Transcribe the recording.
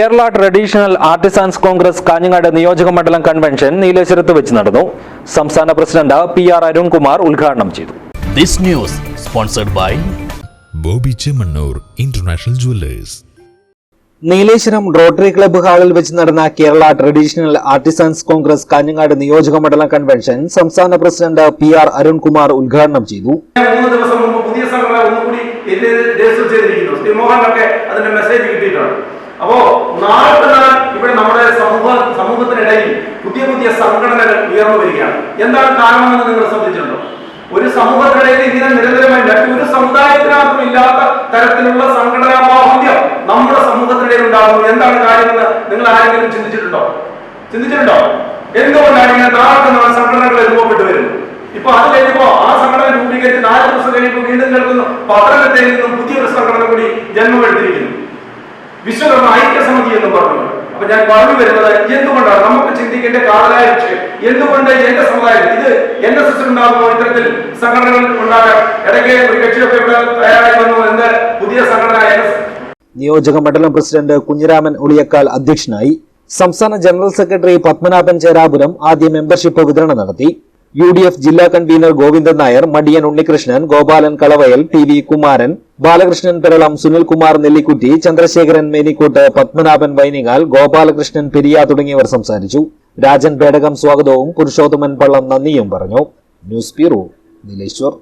Kerala traditional artisans congress Kanhangad നിയോജക മണ്ഡലം convention നീലേശ്വരത്ത് വെച്ച് നടന്നു. സംസ്ഥാന പ്രസിഡന്റ് പി ആർ അരുൺകുമാർ ഉദ്ഘാടനം ചെയ്തു. This news sponsored by Bobby Chemmanur international jewellers. Nileshwaram rotary club ഹാളിൽ വെച്ച് നടന്ന Kerala traditional artisans congress Kanhangad നിയോജക മണ്ഡലം കൺവെൻഷൻ സംസ്ഥാന പ്രസിഡന്റ് പി ആർ അരുൺകുമാർ ഉദ്ഘാടനം ചെയ്തു. മൂന്ന് ദിവസം മുമ്പ് പുതിയ സംഘടന ഒന്നുകൂടി രജിസ്റ്റർ ചെയ്തിരിക്കുന്നു. ശ്രീ മോഹനൊക്കെ അതിന്റെ മെസ്സേജ് കിട്ടിയിട്ടുണ്ട്. അപ്പോ തന്നെ ഇവിടെ നമ്മുടെ സമൂഹ സമൂഹത്തിനിടയിൽ പുതിയ പുതിയ സംഘടനകൾ ഉയർന്നു വരികയാണ്. എന്താണ് കാരണമെന്ന് നിങ്ങൾ ശ്രദ്ധിച്ചിട്ടുണ്ടോ? ഒരു സമൂഹത്തിനിടയിൽ ഇങ്ങനെ നിരന്തരമായി മറ്റൊരു സമുദായത്തിനകത്തും ഇല്ലാത്ത തരത്തിലുള്ള സംഘടനാ ബാഹുല്യം നമ്മുടെ സമൂഹത്തിനിടയിൽ ഉണ്ടാകുന്നു. എന്താണ് കാര്യമെന്ന് നിങ്ങൾ ആരെങ്കിലും ചിന്തിച്ചിട്ടുണ്ടോ? ചിന്തിച്ചിട്ടുണ്ടോ? എന്തുകൊണ്ടാണ് ഇങ്ങനെ നാളെ സംഘടനകൾ രൂപപ്പെട്ടു വരുന്നത്? ഇപ്പൊ അത് കഴിഞ്ഞപ്പോ ആ സംഘടന രൂപീകരിച്ച് നാല് ദിവസം കഴിയുമ്പോൾ വീണ്ടും കേൾക്കുന്നു പത്തനംതിട്ടയിൽ നിന്നും പുതിയൊരു സംഘടന കൂടി ജന്മമെടുത്തിരിക്കുന്നു. വിശ്വകർമ്മ ഐക്യസമിതി എന്ന് പറഞ്ഞു. അപ്പൊ ഞാൻ പറഞ്ഞു വരുന്നത് എന്തുകൊണ്ടാണ്? നമുക്ക് ചിന്തിക്കേണ്ട കാതലായ വിഷയം. എന്തുകൊണ്ട് എന്റെ സമുദായം ഇത് എൻ എസ് എസ് ഉണ്ടാകുമോ ഇത്തരത്തിൽ സംഘടനകൾ ഉണ്ടാകാൻ ഇടയ്ക്ക് ഒരു കക്ഷിയൊക്കെ ഇവിടെ തയ്യാറായി വന്നു എന്ത് പുതിയ സംഘടന നിയോജക മണ്ഡലം പ്രസിഡന്റ് കുഞ്ഞിരാമൻ ഉളിയക്കാൽ അധ്യക്ഷനായി സംസ്ഥാന ജനറൽ സെക്രട്ടറി പത്മനാഭൻ ചേരാപുരം ആദ്യ മെമ്പർഷിപ്പ് വിതരണം നടത്തി. യു ജില്ലാ കൺവീനർ ഗോവിന്ദൻ നായർ മടിയൻ ഉണ്ണികൃഷ്ണൻ ഗോപാലൻ കളവയൽ ടി കുമാരൻ ബാലകൃഷ്ണൻ പെരളം സുനിൽകുമാർ നെല്ലിക്കുറ്റി ചന്ദ്രശേഖരൻ മേനിക്കോട്ട് പത്മനാഭൻ വൈനികാൽ ഗോപാലകൃഷ്ണൻ പെരിയ തുടങ്ങിയവർ സംസാരിച്ചു. രാജൻ പേടകം സ്വാഗതവും പുരുഷോത്തമൻ പള്ളം നന്ദിയും പറഞ്ഞു. News bureau Nileshwar.